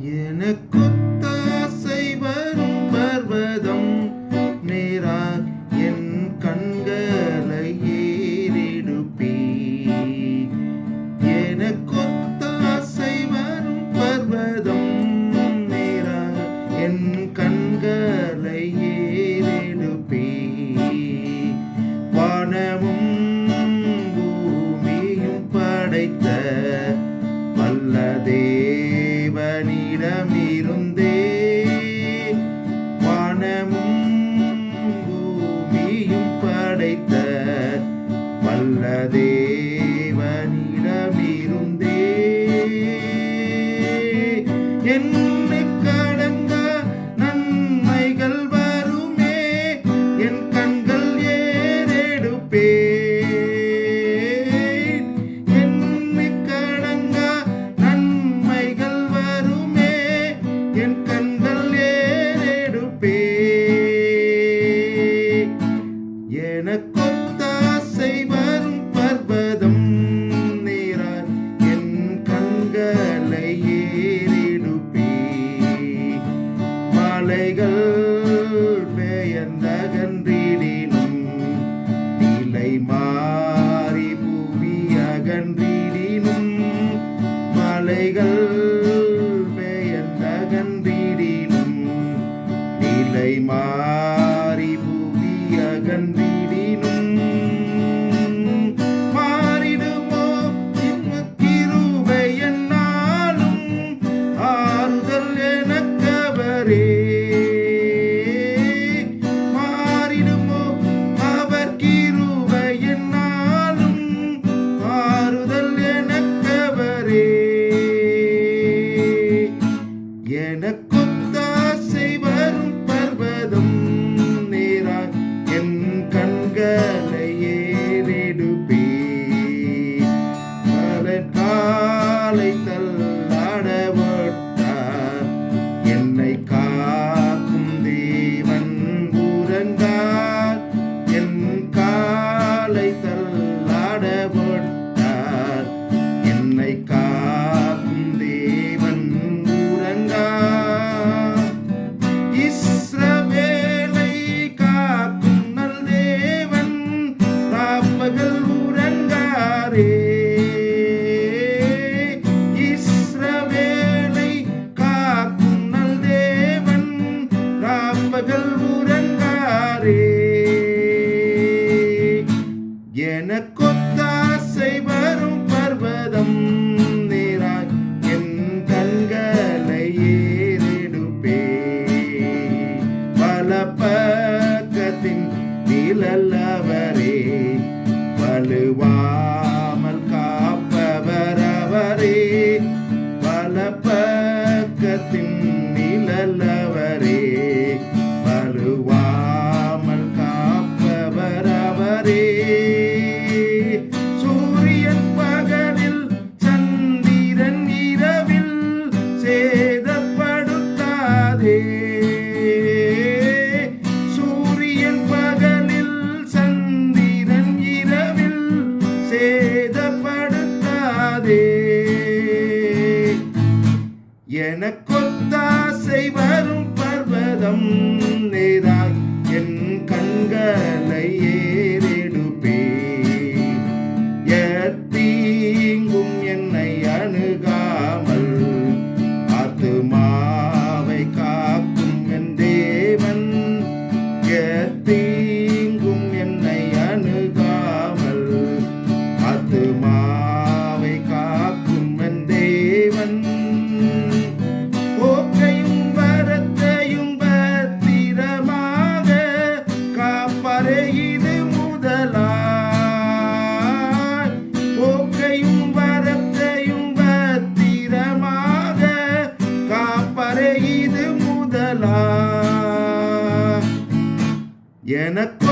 எனக்கு தாசை வரும் பர்வதம் நேரா என் கண்களை ஏறிடுப்பி. எனக்கு தாசை வரும் பர்வதம் நேரா என் ఉన్నదే பெயர்ந்தகன்றிடினும் மலைகள் பெயர்ந்தகன்றிடினும் நிலை மாறி புவி அகன்றிடி பாடப்பட்டார் என்னை காக்கும் தேவன் உறங்கா இஸ்ரவேலை காக்கும் நல் தேவன் ராப்பகல் உறங்காரே. இஸ்ரவேலை காக்கும் நல் தேவன் எனக்கும் ஓசை வரும் பர்வதம் நேராய் என் கண்களை ஏறெடுப்பே. பல பக்கத்தின் நிழல் அவரே வலுவாமல் காப்பவர் அவரே. பல எனக்கு